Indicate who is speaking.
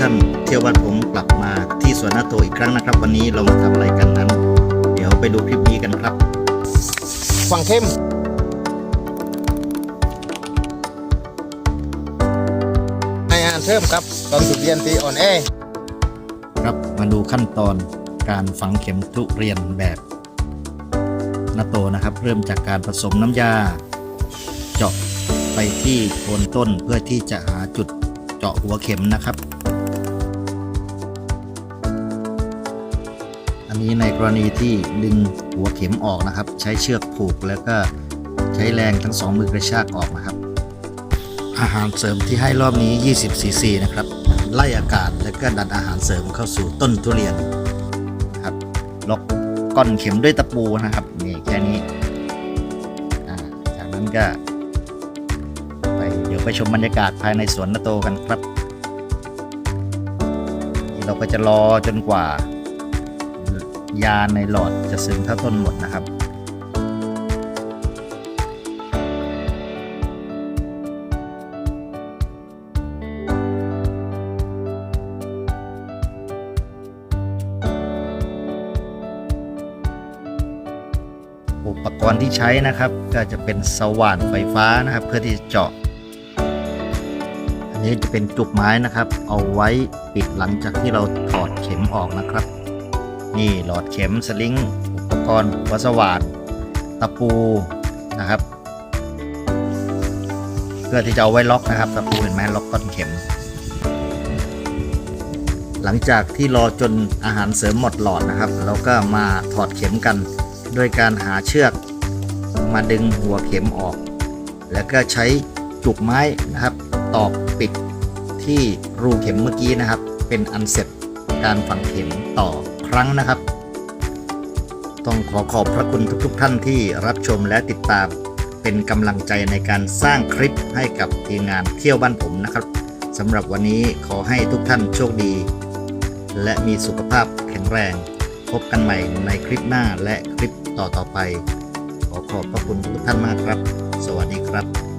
Speaker 1: ท่านเที่ยวบ้านผมกลับมาที่สวนนาโตอีกครั้งนะครับ วันนี้เรามาทำอะไรกันนั้น เดี๋ยวไปดูคลิปนี้กันครับ
Speaker 2: ฝั่งเข้มให้อาหารเพิ่มครับตอนสุดเรียนตีอ่อนแอ
Speaker 1: ครับมาดูขั้นตอนการฝังเข็มทุเรียนแบบนาโตนะครับ เริ่มจากการผสมน้ำยา เจาะไปที่โคนต้นเพื่อที่จะหาจุดเจาะหัวเข็มนะครับ นนี้ในกรณีที่ดึงหัวเข็มออกนะครับ ใช้เชือกผูกแล้วก็ใช้แรงทั้งสองมือกระชากออกนะครับ อาหารเสริมที่ให้รอบนี้ 20 ซีซีนะครับ ไล่อากาศแล้วก็ดันอาหารเสริมเข้าสู่ต้นทุเรียนครับล็อกก้อนเข็มด้วยตะปูนะครับนี่แค่นี้จากนั้นก็ไปเดี๋ยวไปชมบรรยากาศภายในสวนนาโตกันครับ เราก็จะรอจนกว่า ยาในหลอดจะซึมเข้าต้นหมดนะครับ อุปกรณ์ที่ใช้นะครับก็จะเป็นสว่านไฟฟ้านะครับ เพื่อที่จะเจาะอันนี้จะเป็นจุกไม้นะครับ เอาไว้ปิดหลังจากที่เราถอดเข็มออกนะครับ นี่หลอดเข็มสลิงอุปกรณ์วัสวานตะปูนะครับ เพื่อที่จะเอาไว้ล็อกนะครับตะปูเห็นไหมล็อกก้อนเข็ม หลังจากที่รอจนอาหารเสริมหมดหลอดนะครับเราก็มาถอดเข็มกันโดยการหาเชือก มาดึงหัวเข็มออก แล้วก็ใช้จุกไม้นะครับตอกปิดที่รูเข็มเมื่อกี้นะครับ เป็นอันเสร็จการฝังเข็มต่อ ครั้งนะครับ ต้องขอขอบพระคุณทุกๆทท่านที่รับชมและติดตาม เป็นกำลังใจในการสร้างคลิปให้กับทีมงานเที่ยวบ้านผมนะครับสำหรับวันนี้ขอให้ทุกท่านโชคดี และมีสุขภาพแข็งแรง พบกันใหม่ในคลิปหน้าและคลิปต่อๆไป ขอขอบพระคุณทุกท่านมากครับ สวัสดีครับ